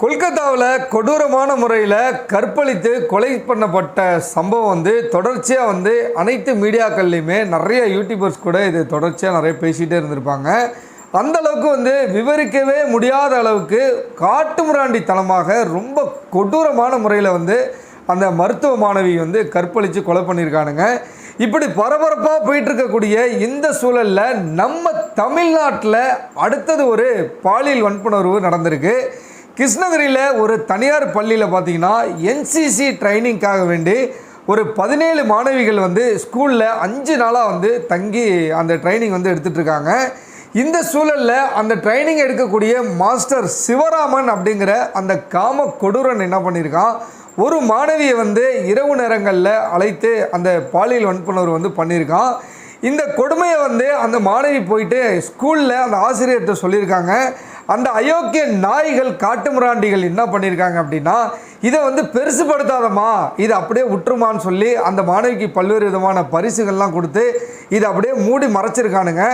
கொல்கத்தாவில் கொடூரமான முறையில் கற்பழித்து கொலை பண்ணப்பட்ட சம்பவம் வந்து தொடர்ச்சியாக வந்து அனைத்து மீடியாக்கள்லையுமே நிறைய யூடியூபர்ஸ் கூட இது தொடர்ச்சியாக நிறைய பேசிகிட்டே இருந்திருப்பாங்க. அந்த அளவுக்கு வந்து விவரிக்கவே முடியாத அளவுக்கு காட்டுமுராண்டித்தனமாக ரொம்ப கொடூரமான முறையில் வந்து அந்த மருத்துவ மாணவி வந்து கற்பழித்து கொலை பண்ணியிருக்கானுங்க. இப்படி பரபரப்பாக போயிட்டு இருக்கக்கூடிய இந்த சூழலில் நம்ம தமிழ்நாட்டில் அடுத்தது ஒரு பாலியல் வன்புணர்வு நடந்திருக்கு. கிருஷ்ணகிரியில் ஒரு தனியார் பள்ளியில் பார்த்தீங்கன்னா என்சிசி ட்ரைனிங்காக வேண்டி ஒரு பதினேழு மாணவிகள் வந்து ஸ்கூலில் அஞ்சு நாளாக வந்து தங்கி அந்த ட்ரைனிங் வந்து எடுத்துகிட்ருக்காங்க இந்த சூழலில் அந்த ட்ரைனிங் எடுக்கக்கூடிய மாஸ்டர் சிவராமன் அப்படிங்கிற அந்த காம கொடூரன் என்ன பண்ணியிருக்கான் ஒரு மாணவியை வந்து இரவு நேரங்களில் அழைத்து அந்த பாலியல் வன்புணர்வு வந்து பண்ணியிருக்கான் இந்த கொடுமையை வந்து அந்த மாணவி போயிட்டு ஸ்கூலில் அந்த ஆசிரியர்கிட்ட சொல்லியிருக்காங்க. அந்த அயோக்கிய நாய்கள் காட்டுமிராண்டிகள் என்ன பண்ணியிருக்காங்க அப்படின்னா இதை வந்து பெருசுப்படுத்தாதம்மா இது அப்படியே விட்டுருமான்னு சொல்லி அந்த மாணவிக்கு பல்வேறு விதமான பரிசுகள்லாம் கொடுத்து இதை அப்படியே மூடி மறைச்சிருக்கானுங்க.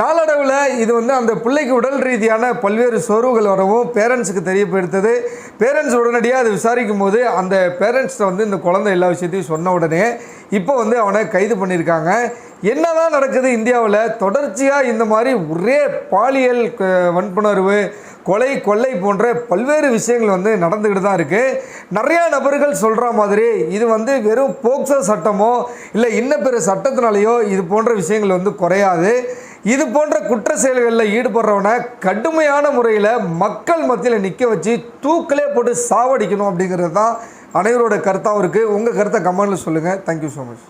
நாளடைவில் இது வந்து அந்த பிள்ளைக்கு உடல் ரீதியான பல்வேறு சோர்வுகள் வரவும் பேரண்ட்ஸுக்கு தெரியப்படுத்தது. பேரண்ட்ஸ் உடனடியாக அதை விசாரிக்கும் போது அந்த பேரண்ட்ஸ்ட்டை வந்து இந்த குழந்தை எல்லா விஷயத்தையும் சொன்ன உடனே இப்போ வந்து அவனை கைது பண்ணியிருக்காங்க. என்னதான் நடக்குது இந்தியாவில்? தொடர்ச்சியாக இந்த மாதிரி ஒரே பாலியல் வன்புணர்வு கொலை கொள்ளை போன்ற பல்வேறு விஷயங்கள் வந்து நடந்துக்கிட்டு தான் இருக்குது நிறையா நபர்கள் சொல்கிற மாதிரி இது வந்து வெறும் போக்சோ சட்டமோ இல்லை இன்ன பிற சட்டத்தினாலேயோ இது போன்ற விஷயங்கள் வந்து குறையாது. இது போன்ற குற்ற செயல்களில் ஈடுபடுறவனை கடுமையான முறையில் மக்கள் மத்தியில் நிற்க வச்சு தூக்கிலே போட்டு சாவடிக்கணும் அப்படிங்கிறது தான் அனைவரோட கருத்தாகவும் இருக்குது உங்கள் கருத்தை கமெண்டில் சொல்லுங்கள் தேங்க்யூ ஸோ மச்